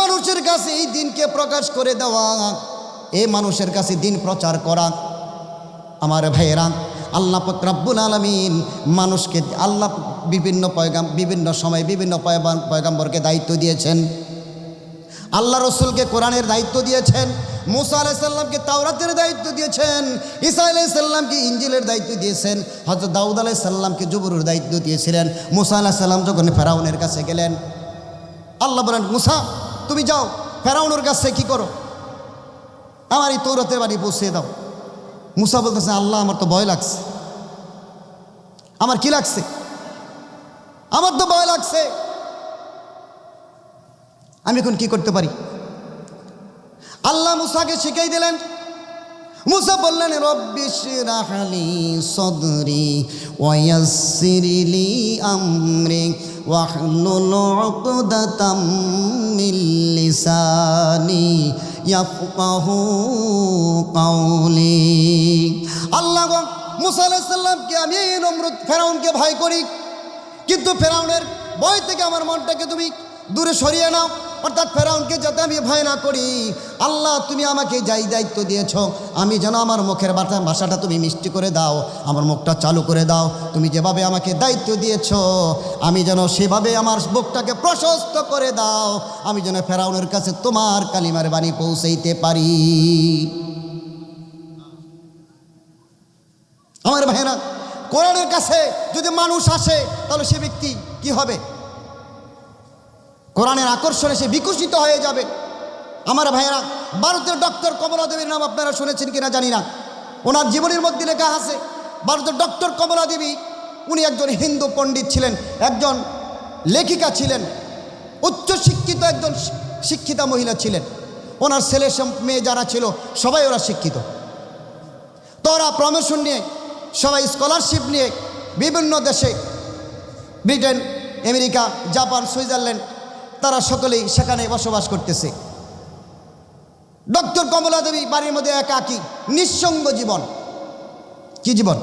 মানুষের কাছে এই দিনকে প্রকাশ করে দেওয়া। এ মানুষের কাছে দিন প্রচার করা। আমার ভাইয়েরা, আল্লাহ রব্বুল আলমিন মানুষকে আল্লাহ বিভিন্ন পয়গাম, বিভিন্ন সময় বিভিন্ন পয়গাম, পয়গাম্বরকে দায়িত্ব দিয়েছেন। আল্লাহ রসুলকে কোরআনের দায়িত্ব দিয়েছেন, মুসা আলাইসাল্লামকে তাওরাতের দায়িত্ব দিয়েছেন, ঈসা আলাইসাল্লামকে ইঞ্জিলের দায়িত্ব দিয়েছেন হজরত দাউদ আলাইসাল্লামকে জুবুরের দায়িত্ব দিয়েছিলেন। মুসা আলাইসাল্লাম যখন ফেরাউনের কাছে গেলেন, আল্লাহ বলেন, মুসা তুমি যাও, ফেরাউনের কাছে কি করো? আমার এই তৌরতের বাড়ি পৌঁছে দাও। মুসা বলতেছে, আল্লাহ, আমার তো ভয় লাগছে। আমার কি লাগছে? আমার তো ভয় লাগছে। আমি এখন কি করতে পারি? আল্লাহ মুসাকে শিখাই দিলেন। মুসা বললেন রব্বিশ ওয়াহলুল عقدة من لساني يفقه قولي গো, মুসা আলাইসাল্লামকে আমি এই নমরুদ ফেরাউনকে ভয় করি। কিন্তু ফেরাউনের ভয় থেকে আমার মনটাকে তুমি দূরে সরিয়ে নাও। অর্থাৎ ফেরাউনকে যাতে আমি ভয় না করি। আল্লাহ, তুমি আমাকে যাই দায়িত্ব দিয়েছ, আমি যেন আমার মুখের বাতা ভাষাটা তুমি মিষ্টি করে দাও, আমার মুখটা চালু করে দাও, তুমি যেভাবে আমাকে দায়িত্ব দিয়েছ, আমি যেন সেভাবে আমার মুখটাকে প্রশস্ত করে দাও, আমি যেন ফেরাউনের কাছে তোমার কালিমার বাণী পৌঁছাইতে পারি। আমার ভাইরা কোরআনের কাছে যদি মানুষ আসে, তাহলে সে ব্যক্তি কি হবে? কোরআনের আকর্ষণে সে বিকশিত হয়ে যাবে। আমার ভাইয়েরা, ভারতের ডক্টর কমলা দেবীর নাম আপনারা শুনেছেন কিনা জানি না। ওনার জীবনের মধ্যে লেখা আছে, ভারতের ডক্টর কমলা দেবী উনি একজন হিন্দু পণ্ডিত ছিলেন, একজন লেখিকা ছিলেন উচ্চ শিক্ষিত একজন শিক্ষিতা মহিলা ছিলেন। ওনার ছেলে মেয়ে যারা ছিল, সবাই ওরা শিক্ষিত। তো ওরা প্রমোশন নিয়ে, সবাই স্কলারশিপ নিয়ে বিভিন্ন দেশে, ব্রিটেন, আমেরিকা, জাপান, সুইজারল্যান্ড তারা সকলেই সেখানে বসবাস করতেছে। ডক্টর কমলা দেবী বাড়ির মধ্যে একাকী, নিঃসঙ্গ জীবন। কি জীবন?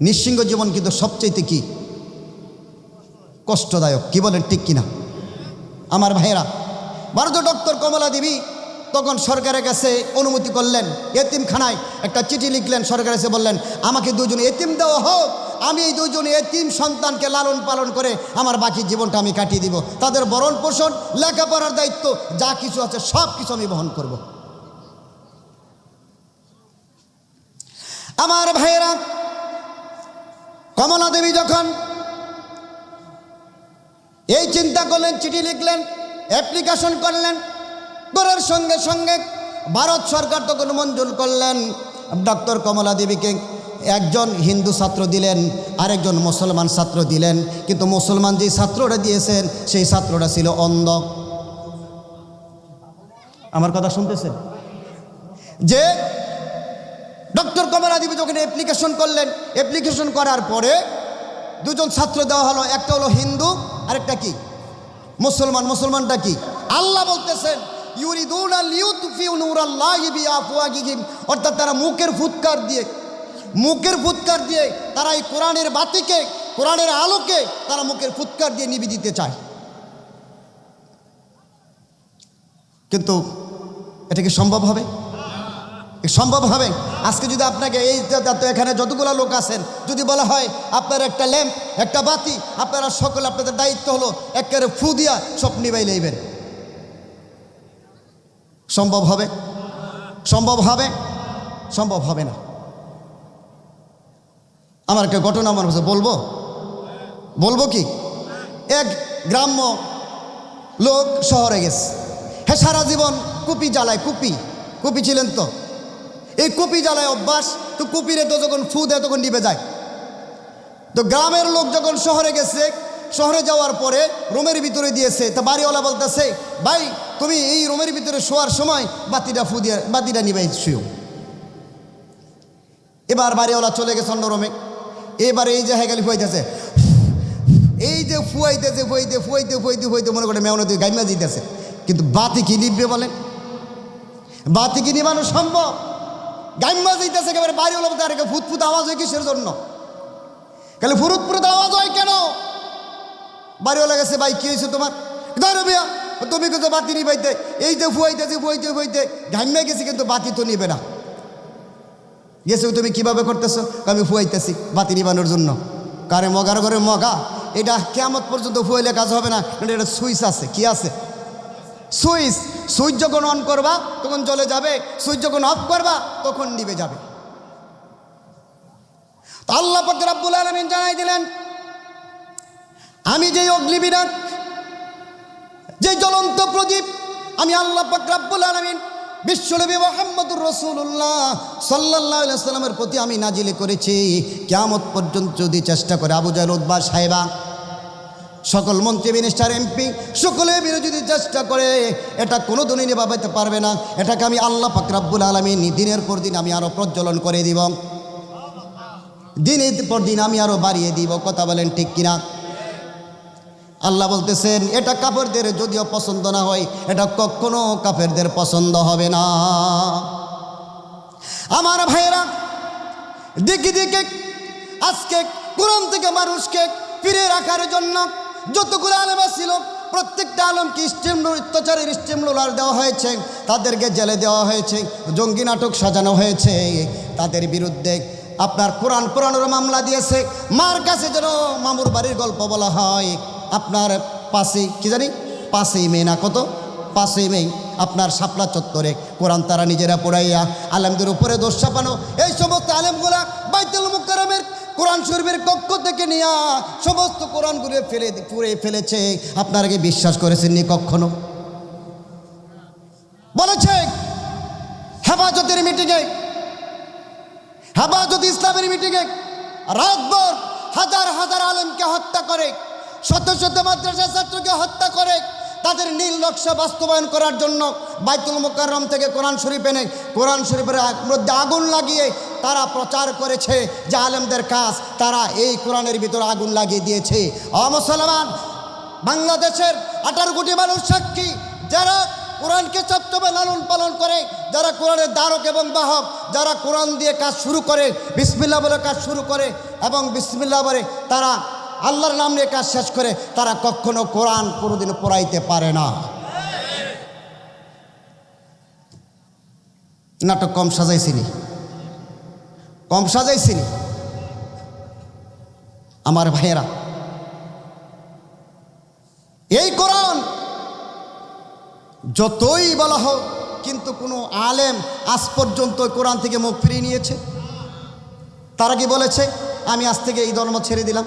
নিঃসঙ্গ জীবন কিন্তু সবচেয়ে কি? কষ্টদায়ক, কি বলেন ঠিক কিনা? আমার ভাইয়েরা ভারতীয় ডক্টর কমলা দেবী তখন সরকারের কাছে অনুমতি করলেন, এতিমখানায় একটা চিঠি লিখলেন সরকার এসে বললেন, আমাকে দুজন এতিম দেওয়া হোক আমি এই দুজন এতিম সন্তানকে লালন পালন করে আমার বাকি জীবনটা আমি কাটিয়ে দিব। তাদের বরণ পোষণ, লেখাপড়ার দায়িত্ব, যা কিছু আছে সব কিছু আমি বহন করব। আমার ভাইয়েরা, কমলা দেবী যখন এই চিন্তা করলেন, চিঠি লিখলেন অ্যাপ্লিকেশন করলেন করার সঙ্গে সঙ্গে ভারত সরকার তখন মঞ্জুর করলেন, ডক্টর কমলা দেবীকে। একজন হিন্দু ছাত্র দিলেন, আরেকজন মুসলমান ছাত্র দিলেন। কিন্তু মুসলমান যে ছাত্রটা দিয়েছেন, সেই ছাত্রটা ছিল অন্ধ। আমার কথা শুনতেছেন? যে ডক্টর কমলা দেবী যখন অ্যাপ্লিকেশন করলেন অ্যাপ্লিকেশন করার পরে দুজন ছাত্র দেওয়া হলো, একটা হলো হিন্দু, আরেকটা কি? মুসলমান। মুসলমানটা কি? আল্লাহ বলতেছেন, ইউরিদুন আল ইউতফিউ নূরাল্লাহি বিআফওয়াহিহিম অর্থাৎ তারা মুখের ফুৎকার দিয়ে মুখের ফুৎকার দিয়ে তারা এই কোরআনের বাতিকে, কোরআনের আলোকে তারা মুখের ফুৎকার দিয়ে নিবি দিতে চায়। কিন্তু এটা কি সম্ভব হবে? সম্ভব হবে? আজকে যদি আপনাকে এই এখানে যতগুলো লোক আছেন, যদি বলা হয় আপনার একটা ল্যাম্প, একটা বাতি, আপনারা সকলে আপনাদের দায়িত্ব হলো একেবারে ফু দিয়া সব নিবাই লইবেন। সম্ভব হবে? সম্ভব হবে? সম্ভব হবে না। আমার একটা ঘটনা আমার কাছে বলব? বলব কি? এক গ্রাম্য লোক শহরে গেছে। হ্যাঁ সারা জীবন কুপি জ্বালায় কুপি। কুপি ছিলেন তো। এই কুপি জ্বালায় অভ্যাস, তো কুপিরে তো যখন ফু দেয় তখন নিবে যায়। তো গ্রামের লোক যখন শহরে গেছে, শহরে যাওয়ার পরে রুমের ভিতরে দিয়েছে। তা বাড়িওয়ালা বলতেছে, ভাই, তুমি এই রুমের ভিতরে শোয়ার সময় বাতিটা ফু দিয়ে, বাতিটা নিবাই শুয়েও এবার বাড়িওয়ালা চলে গেছে অন্য রুমে। এবার এই যে হেগালি ফুয়াইতেছে। এই যে ফুয়াইতেছে, ফুয়াইতে ফুয়াইতে ফুয়াইতে ফুয়াইতে মনে করে দিয়ে গাইমা দিতেছে কিন্তু বাতি কি নিববে বলেন? বাতি কি নিবানো সম্ভব? গাইমা দিতেছে একেবারে বাড়িওয়ালা বলতে আর ফুটফুট আওয়াজ হয় কিসের জন্য? তাহলে ফুরুত ফুরুত আওয়াজ হয় কেন? বাড়িওয়ালা গেছে, ভাই, কি হয়েছে তোমার? ধরো বিয়া তুমি কিন্তু বাতি নিবাইতে। এই যে ফুয়াইতেছে, ফুয়াইতে ফুয়াইতে ঘামিয়ে গেছি কিন্তু বাতি তো নিবে না। গেছে, তুমি কীভাবে করতেছো? আমি ফুয়াইতেছি বাতি নিবানোর জন্য। কারে মগার ঘরে মগা এটা কেমত পর্যন্ত ফুয়াইলে কাজ হবে না এটা সুইচ আছে, কি আছে? সুইচ সুইচ যখন অন করবা, তখন চলে যাবে সুইচ যখন অফ করবা, তখন নিবে যাবে। আল্লাহ পাক রাব্বুল আলামিন জানাই দিলেন, আমি যেই অগ্নিবিরাট যে জ্বলন্ত প্রদীপ, আমি আল্লাহ পাক রাব্বুল আলামিন বিশ্বনবী মোহাম্মদুর রসুল্লাহ সাল্লাহ সাল্লামের প্রতি আমি নাজিলে করেছি। কেয়ামত পর্যন্ত যদি চেষ্টা করে আবু জাহল উদ্বা সাহেবা, সকল মন্ত্রী, মিনিস্টার, এমপি, সকলে যদি চেষ্টা করে, এটা কোনো দিনই নিভাবাইতে পারবে না। এটাকে আমি আল্লাহ পাক রাব্বুল আলমিন দিনের পর দিন আমি আরও প্রজ্বলন করে দিব। দিনের পর দিন আমি আরও বাড়িয়ে দিব। কথা বলেন ঠিক কিনা? আল্লাহ বলতেছেন, এটা কাপড়দের যদিও পছন্দ না হয়, এটা কখনো কাপেরদের পছন্দ হবে না। আমার ভাইয়েরা, দিকে দিকে আজকে কোরআন থেকে মানুষকে ফিরে রাখার জন্য যতগুলো আলেমা ছিল, প্রত্যেকটা আলমকে স্টিম অত্যাচারের স্টিম রোলার দেওয়া হয়েছে, তাদেরকে জেলে দেওয়া হয়েছে, জঙ্গি নাটক সাজানো হয়েছে, তাদের বিরুদ্ধে আপনার কোরআন, কোরআনের মামলা দিয়েছে, মার কাছে যেন মামুর বাড়ির গল্প বলা হয় আপনার পাশে কি জানি? পাশেই মেয়ে না কত? পাশেই মে, আপনার শাপলা চত্বরে। কোরআন তারা নিজেরা পড়াইয়া আলেমদের উপরে দোষ চাপানো। এই সমস্ত আলেমগুলা বাইতুল মুকাররমের কোরআন শরীফের কক্ষ থেকে নিয়ে সমস্ত কোরআনগুলো ফেলে পুড়ে ফেলেছে। আপনারা কি বিশ্বাস করেছেননি কখনো? বলেছে, হেফাজতের মিটিংয়ে, হেফাজত ইসলামের মিটিংয়ে রাতভর হাজার হাজার আলেমকে হত্যা করে। শত শত মাদ্রাসা ছাত্রকে হত্যা করে তাদের নীল নকশা বাস্তবায়ন করার জন্য বাইতুল মোকাররম থেকে কোরআন শরীফ এনে কোরআন শরীফের মধ্যে আগুন লাগিয়ে তারা প্রচার করেছে যে আলেমদের কাজ, তারা এই কোরআনের ভিতরে আগুন লাগিয়ে দিয়েছে। অমুসলমান বাংলাদেশের আঠারো কোটি মানুষ সাক্ষী, যারা কোরআনকে চট্টমে লালন পালন করে, যারা কোরআনের দ্বারক এবং বাহক, যারা কোরআন দিয়ে কাজ শুরু করে বিসমিল্লা বলে কাজ শুরু করে এবং বিসমিল্লা বলে তারা আল্লাহর নাম নিয়ে কাজ শেষ করে তারা কখনো কোরআন কোনোদিন পড়াইতে পারে না। নাটক কম সাজাইছিনি কম সাজাইছিনি আমার ভাইয়েরা। এই কোরআন যতই বলা হোক, কিন্তু কোনো আলেম আজ পর্যন্ত কোরআন থেকে মুখ ফিরিয়ে নিয়েছে। তারা কি বলেছে? আমি আজ থেকে এই ধর্ম ছেড়ে দিলাম।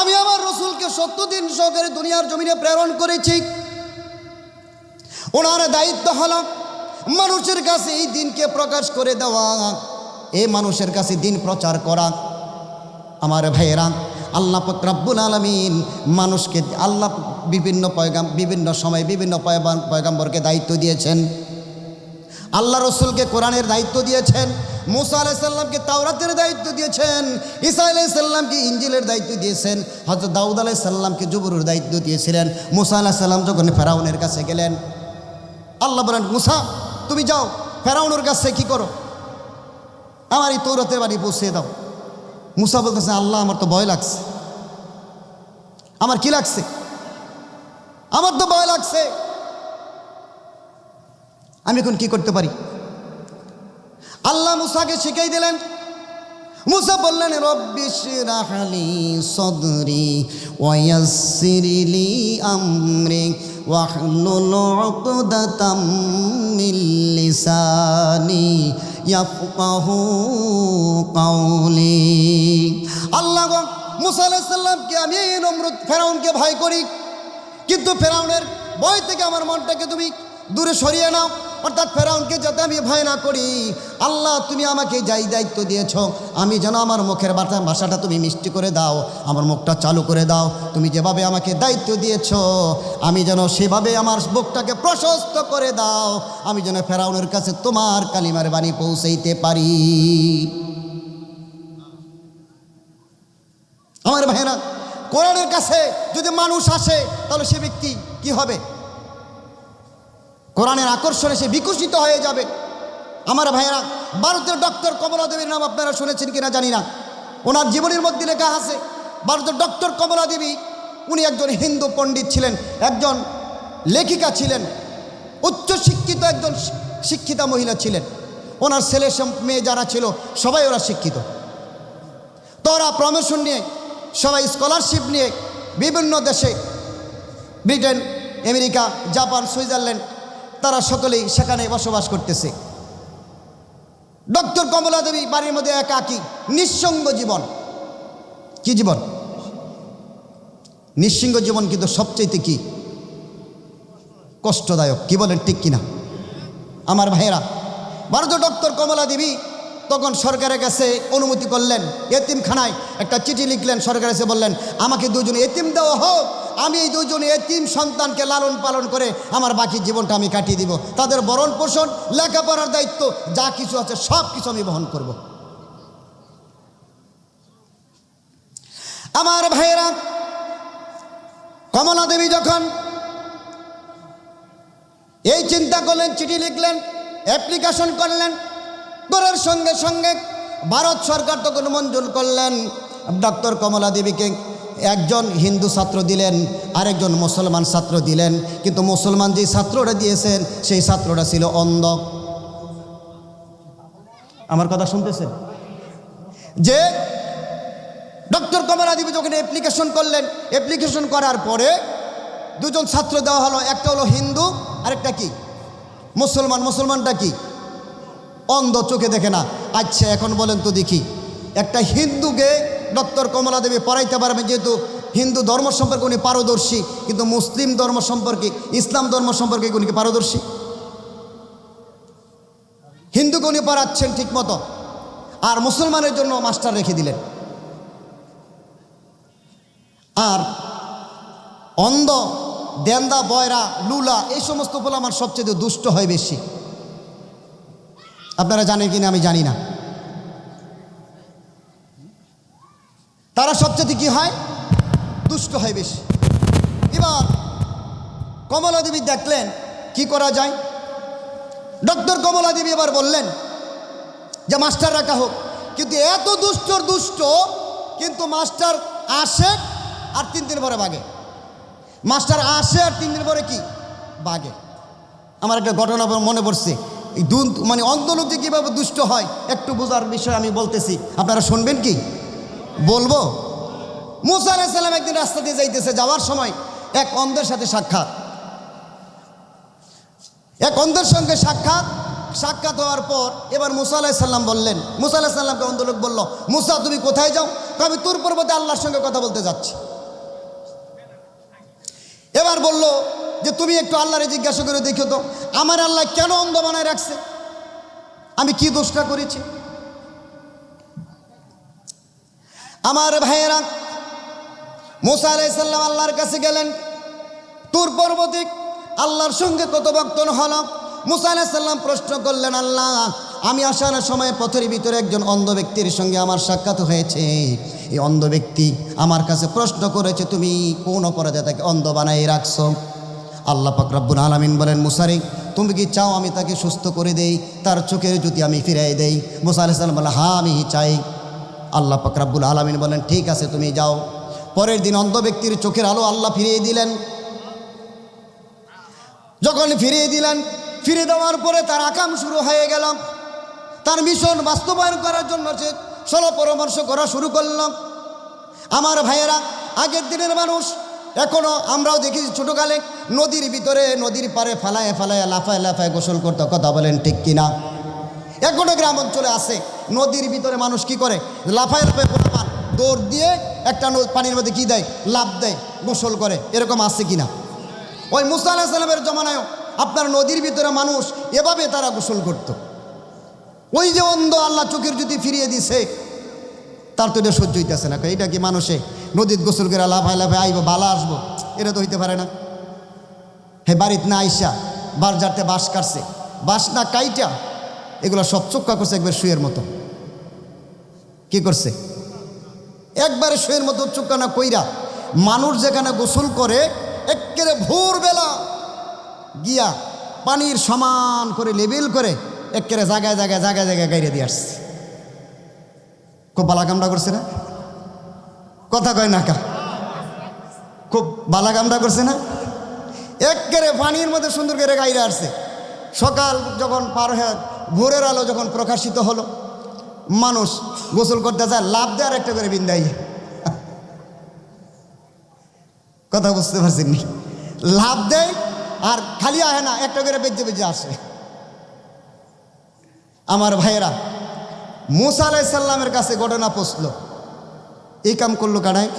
আমি আমার রসুলকে সত্য দিন সহকারে দুনিয়ার জমিনে প্রেরণ করেছি। ওনার দায়িত্ব হলো মানুষের কাছে এই দিনকে প্রকাশ করে দেওয়া এ মানুষের কাছে দিন প্রচার করা। আমার ভাইয়েরা, আল্লাহ পাক রব্বুল আলমিন মানুষকে আল্লাহ বিভিন্ন পয়গাম, বিভিন্ন সময় বিভিন্ন পয়গাম্বরকে দায়িত্ব দিয়েছেন। আল্লাহ রসুলকে কোরআনের দায়িত্ব দিয়েছেন। মুসা আলাইসাল্লামকে তাওরাতের দায়িত্ব দিয়েছেন, ঈসা আলাইসাল্লামকে ইঞ্জিলের দায়িত্ব দিয়েছেন হজরত দাউদ আলাইসাল্লামকে জুবুরের দায়িত্ব দিয়েছিলেন। মুসা আলাইসাল্লাম যখন ফেরাউনের কাছে গেলেন, আল্লাহ বলেন, মুসা, তুমি যাও, ফেরাউনের কাছে কি করো? আমার এই তৌরতের বাড়ি পৌঁছে দাও। মুসা বলতেছে, আল্লাহ, আমার তো ভয় লাগছে। আমার কি লাগছে? আমার তো ভয় লাগছে। আমি এখন কি করতে পারি? আল্লাহ মুসাকে শিখাই দিলেন মুসা বললেন রব্বিশ রাহালি সদরি ওয়াসিরিলি আমরি واحلل عقدة من لساني يفقه قولي আল্লাহ গো মুসা আলাইহিস সালামকে আমি নমরুদ ফেরাউনকে ভয় করি কিন্তু ফেরাউনের ভয় থেকে আমার মনটাকে তুমি দূরে সরিয়ে নাও অর্থাৎ ফেরাউনকে যাতে আমি ভয় না করি। আল্লাহ, তুমি আমাকে যাই দায়িত্ব দিয়েছ, আমি যেন আমার মুখের বাটা ভাষাটা তুমি মিষ্টি করে দাও, আমার মুখটা চালু করে দাও। তুমি যেভাবে আমাকে দায়িত্ব দিয়েছ, আমি যেন সেভাবে আমার বুকটাকে প্রশস্ত করে দাও। আমি যেন ফেরাউনের কাছে তোমার কালিমার বাণী পৌঁছাইতে পারি। আমার ভাইরা কোরআনের কাছে যদি মানুষ আসে, তাহলে সে ব্যক্তি কি হবে? কোরআনের আকর্ষণে সে বিকশিত হয়ে যাবে। আমার ভাইয়েরা, ভারতের ডক্টর কমলা দেবীর নাম আপনারা শুনেছেন কিনা জানি না। ওনার জীবনের মধ্যে লেখা আছে, ভারতের ডক্টর কমলা দেবী উনি একজন হিন্দু পণ্ডিত ছিলেন, একজন লেখিকা ছিলেন উচ্চ শিক্ষিত একজন শিক্ষিতা মহিলা ছিলেন। ওনার ছেলে মেয়ে যারা ছিল, সবাই ওরা শিক্ষিত। তো ওরা প্রমোশন নিয়ে, সবাই স্কলারশিপ নিয়ে বিভিন্ন দেশে ব্রিটেন আমেরিকা জাপান সুইজারল্যান্ড তারা সকলেই সেখানে বসবাস করতেছে। ডক্টর কমলা দেবী বাড়ির মধ্যে একাকী, নিঃসঙ্গ জীবন। কি জীবন? নিঃসঙ্গ জীবন কিন্তু সবচেয়ে কি? কষ্টদায়ক, কি বলেন ঠিক কিনা? আমার ভাইয়েরা, ভারতীয় ডক্টর কমলা দেবী তখন সরকারের কাছে অনুমতি করলেন, এতিমখানায় একটা চিঠি লিখলেন, সরকারের কাছে বললেন, আমাকে দুজন এতিম দেওয়া হোক আমি এই দুজন এতিম সন্তানকে লালন পালন করে আমার বাকি জীবনটা আমি কাটিয়ে দিব। তাদের বরণ পোষণ, লেখাপড়ার দায়িত্ব, যা কিছু আছে সব কিছু আমি বহন করব। আমার ভাইয়েরা, কমলা দেবী যখন এই চিন্তা করলেন, চিঠি লিখলেন অ্যাপ্লিকেশন করলেন করার সঙ্গে সঙ্গে ভারত সরকার তখন মঞ্জুর করলেন। ডক্টর কমলা দেবীকে একজন হিন্দু ছাত্র দিলেন, আরেকজন মুসলমান ছাত্র দিলেন, কিন্তু মুসলমান যে ছাত্রটা দিয়েছেন, সেই ছাত্রটা ছিল অন্ধ। আমার কথা শুনতেছেন? যে ডক্টর কমলা দেবী যখন অ্যাপ্লিকেশন করলেন অ্যাপ্লিকেশন করার পরে দুজন ছাত্র দেওয়া হলো, একটা হলো হিন্দু, আরেকটা কি? মুসলমান। মুসলমানটা কি? অন্ধ, চোখে দেখে না। আচ্ছা এখন বলেন তো দেখি, একটা হিন্দুকে ডক্টর কমলা দেবী পড়াইতে পারবেন যেহেতু হিন্দু ধর্ম সম্পর্কে উনি পারদর্শী, কিন্তু মুসলিম ধর্ম সম্পর্কে, ইসলাম ধর্ম সম্পর্কে উনি কি পারদর্শী? হিন্দুকে উনি পড়াচ্ছেন ঠিক মতো, আর মুসলমানের জন্য মাস্টার রেখে দিলেন। আর অন্ধ, দেন্দা, বয়রা, লুলা, এই সমস্ত বলে আমার সবচেয়ে দুষ্ট হয় বেশি। আপনারা জানেন কিনা আমি জানি না। তারা সবচেয়ে কি হয়? দুষ্ট হয় বেশি। এবার কমলা দেবী দেখলেন, কি করা যায়? ডক্টর কমলা দেবী এবার বললেন যে মাস্টার রাখা হোক। কিন্তু এত দুষ্টর দুষ্ট, কিন্তু মাস্টার আসে আর তিন দিন পরে বাগে। মাস্টার আসে আর তিন দিন পরে কি? বাগে। আমার একটা ঘটনা মনে পড়ছে। মানে অন্ধ লোক যে কীভাবে দুষ্ট হয়, একটু বোঝার বিষয় আমি বলতেছি। আপনারা শুনবেন কি? বলব? মুসা আলাইসাল্লাম একদিন রাস্তা দিয়ে যাইতেছে, যাওয়ার সময় এক অন্ধের সাথে সাক্ষাৎ। এক অন্ধের সঙ্গে সাক্ষাৎ সাক্ষাৎ হওয়ার পর এবার মুসা আলাইসাল্লাম বললেন, মুসা আলাইসাল্লামকে অন্ধ লোক বলল, মুসা, তুমি কোথায় যাও? তো আমি তোর পর্বতে আল্লাহর সঙ্গে কথা বলতে যাচ্ছি। এবার বলল যে, তুমি একটু আল্লাহরে জিজ্ঞাসা করে দেখো তো, আমার আল্লাহ কেন অন্ধ বানায় রাখছে? আমি কি দোষটা করেছি? আমার ভাইয়েরা, মুসা আলাইসাল্লাম আল্লাহর কাছে গেলেন। তুর পর্বতিক আল্লাহর সঙ্গে কত বক্তন হল? মুসা আলাইসাল্লাম প্রশ্ন করলেন, আল্লাহ, আমি আসার সময় পথের ভিতরে একজন অন্ধ ব্যক্তির সঙ্গে আমার সাক্ষাৎ হয়েছে। এই অন্ধ ব্যক্তি আমার কাছে প্রশ্ন করেছে, তুমি কোন অপরাধে তাকে অন্ধ বানাই রাখছো? আল্লাহ পাক রব্বুল আলমিন বলেন মুসারি তুমি কি চাও আমি তাকে সুস্থ করে দেই? তার চোখের যদি আমি ফিরাই দেই? মুসা আলাইসাল্লাম বলে হ্যাঁ আমি চাই। আল্লাহ পাক রব্বুল আলমিন বলেন, ঠিক আছে, তুমি যাও। পরের দিন অন্ধ ব্যক্তির চোখের আলো আল্লাহ ফিরিয়ে দিলেন। যখন ফিরিয়ে দিলেন ফিরে দেওয়ার পরে তার আকাম শুরু হয়ে গেল। তার মিশন বাস্তবায়ন করার জন্য সে ষোলো পরামর্শ করা শুরু করল। আমার ভাইয়েরা, আগের দিনের মানুষ, এখনও আমরাও দেখেছি ছোটোকালে নদীর ভিতরে, নদীর পারে ফালায় ফালায়, লাফায় লাফায় গোসল করতে। কথা বলেন ঠিক কিনা? এখনও গ্রাম অঞ্চলে আছে। নদীর ভিতরে মানুষ কি করে? লাফায় লাফায় পোলাপান দৌড় দিয়ে একটা পানির মধ্যে কি দেয়? লাভ দেয়, গোসল করে। এরকম আছে কিনা? ওই মুসা আলাহ সাল্লামের জমানায়ও আপনার নদীর ভিতরে মানুষ এভাবে তারা গোসল করত। ওই যে অন্ধ আল্লাহ চোখের যদি ফিরিয়ে দিছে, তার তো এটা সহ্য হইতেছে না। এটা কি মানুষে? নদীত গোসল করে লাফায় লাফায় আইব, বালা আসব? এটা তো হইতে পারে না। হে বাড়িতে না আইসা বার যাতে বাস কাটছে। বাস না কাইটা এগুলো সব চোক্কা করছে একবার শুয়ের মতো। কি করছে? একবারে শুয়ের মতো চোক্কা না কইরা মানুষ যেখানে গোসল করে একেবারে ভোরবেলা গিয়া পানির সমান করে, লেবেল করে একেবারে জায়গায় জায়গায় জায়গায় জায়গায় গাইরে দিয়ে আসছে। খুব বালা কামড়া করছে না? কথা কয় না কা? খুব বালা করছে না? একেবারে পানির মধ্যে সুন্দর করে গাইরে আসছে। সকাল যখন পার হয়ে ভোরের আলো যখন প্রকাশিত হলো, মানুষ গোসল করতে যায় লাভ দেওয়ার একটা করে বিন্দাই কথা বুঝতে পারছেন নি লাভ দেয় আর খালি আহে না, একটা করে বেজে বেজে আসে। আমার ভাইয়েরা, মুসা আলাইসাল্লামের কাছে ঘটনা পৌঁছলো। এই কাম করল কানায়।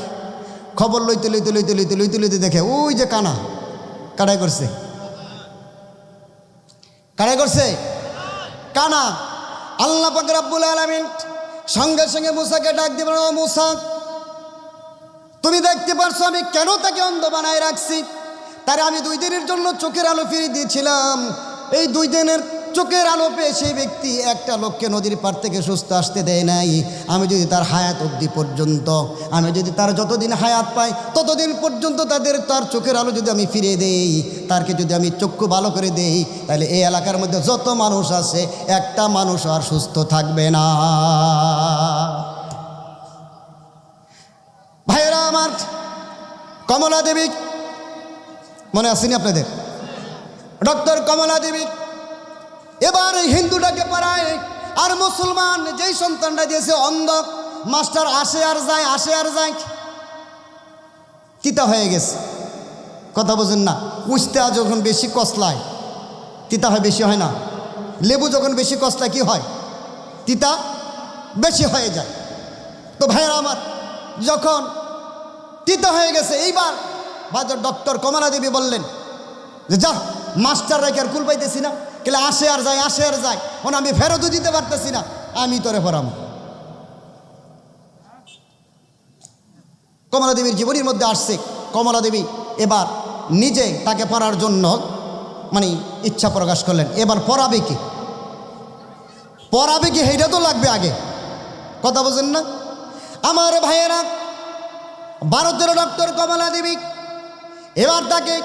খবর লইতে লইতে লইতে লইতে লইতে লইতে দেখে, ওই যে কানা কানাই করছে। কানাই করছে? কানা? আল্লাহ পাক রাব্বুল আলামিন সঙ্গে সঙ্গে মুসাকে ডাক দিবেন ও মুসা, তুমি দেখতে পারছ আমি কেন তাকে অন্ধ বানায় রাখছি? তারা আমি দুই দিনের জন্য চোখের আলো ফিরিয়ে দিয়েছিলাম। এই দুই দিনের চোখের আলো পেয়ে সেই ব্যক্তি একটা লোককে নদীর পার থেকে সুস্থ আসতে দেয় নাই। আমি যদি তার হায়াত অবধি পর্যন্ত, আমি যদি তার যতদিন হায়াত পাই, ততদিন পর্যন্ত তাদের, তার চোখের আলো যদি আমি ফিরে দেই, তারকে যদি আমি চক্ষু ভালো করে দেই, তাহলে এই এলাকার মধ্যে যত মানুষ আছে, একটা মানুষ আর সুস্থ থাকবে না। ভাইয়েরা আমার, কমলা দেবী, মনে আসেনি আপনাদের? ডক্টর কমলা দেবী এবার হিন্দুটাকে পাড়ায়। আর মুসলমান, যেই সন্তানটা দিয়েছে অন্ধ, মাস্টার আসে আর যায়, আসে আর যায়। তিতা হয়ে গেছে। কথা বোঝেন না, উস্তে যখন বেশি কসলায়, তিতা হয় বেশি হয় না। লেবু যখন বেশি কসলায়, কি হয়? তিতা বেশি হয়ে যায়। তো ভাইয়েরা আমার, যখন তিতা হয়ে গেছে, এইবার বাজার ডক্টর কমলা দেবী বললেন যে, যা, মাস্টার রেখে আর কুল পাইতেছি না। কেলে আসে আর যায়, আসে আর যায়। ওনা আমি ফেরতও দিতে পারতেছি না, আমি তোরে ফরাম কমলা দেবীর জীবনীর মধ্যে আসছে কমলা দেবী এবার নিজে তাকে পড়ার জন্য মানে ইচ্ছা প্রকাশ করলেন। এবার পড়াবে কি? পড়াবে কি? সেইটা তো লাগবে আগে। কথা বোঝেন না? আমার ভাইয়েরা, ভারতের ডক্টর কমলা দেবী এবার তাকে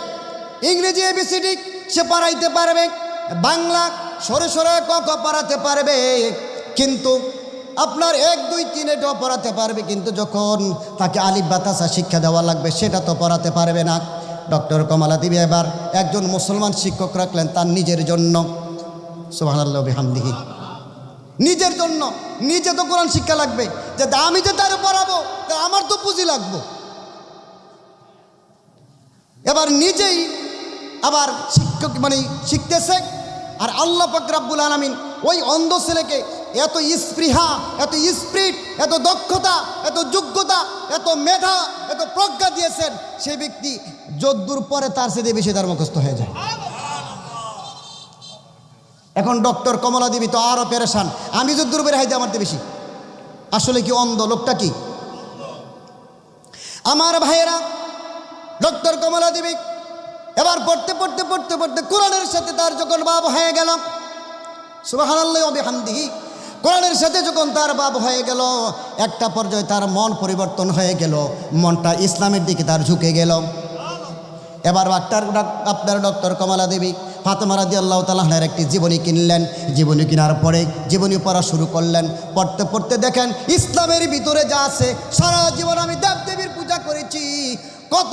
ইংরেজি এবিসিডি সে পড়াইতে পারবে। বাংলা সরে সরে ক পড়াতে পারবে, কিন্তু আপনার এক, দুই, তিন এটাও পড়াতে পারবে, কিন্তু যখন তাকে আলিফ বাতাসা শিক্ষা দেওয়া লাগবে, সেটা তো পড়াতে পারবে না। ডক্টর কমলা দেবী এবার একজন মুসলমান শিক্ষক রাখলেন তার নিজের জন্য। সুবহানাল্লাহ বিহামদিহি। নিজের জন্য, নিজে তো কোরআন শিক্ষা লাগবে। যে আমি যে তার পড়াবো, তা আমার তো পুঁজি লাগবো। এবার নিজেই আবার শিক্ষক মানে শিখতেছে আর আল্লাহ ফকরাব্বুল আলমিন ওই অন্ধ ছেলেকে এত স্পৃহা, এত স্প্রিট, এত দক্ষতা, এত যোগ্যতা, এত মেধা, এত প্রজ্ঞা দিয়েছেন, সেই ব্যক্তি যদ্দূর পরে তার সেদে বেশি তার মুখস্থ হয়ে যায়। এখন ডক্টর কমলা দেবী তো আরও পেরেশান। আমি যদ্দূর বের হাইতে আমার বেশি। আসলে কি অন্ধ লোকটা কি? আমার ভাইয়েরা, ডক্টর কমলা দেবী এবার পড়তে পড়তে পড়তে পড়তে কোরআনের সাথে তার যখন বাব হয়ে গেল সুবাহান্দিহি কোরআনের সাথে যখন তার বাব হয়ে গেল, একটা পর্যায়ে তার মন পরিবর্তন হয়ে গেল, মনটা ইসলামের দিকে তার ঝুঁকে গেল। এবার ডাক্তার, আপনার ডক্টর কমলা দেবী ফাতেমা রাজি আল্লাহ তালাহের একটি জীবনী কিনলেন, জীবনী কেনার পরে জীবনী পড়া শুরু করলেন। পড়তে পড়তে দেখেন ইসলামের ভিতরে যা আছে, সারা জীবন আমি দেবদেবীর পূজা করেছি। কত?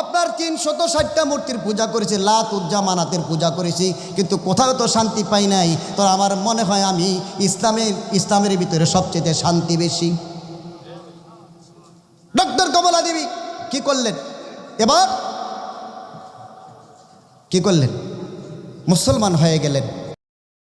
আপনার তিনশত ষাটটা মূর্তির পূজা করেছি লাত উজ্জামানাতের পূজা করেছি, কিন্তু কোথাও তো শান্তি পাই নাই। তো আমার মনে হয় আমি ইসলামের ইসলামের ভিতরে সবচেয়ে শান্তি বেশি। ডক্টর কমলা দেবী, কি করলেন? এবার কি করলেন? মুসলমান হয়ে গেলেন।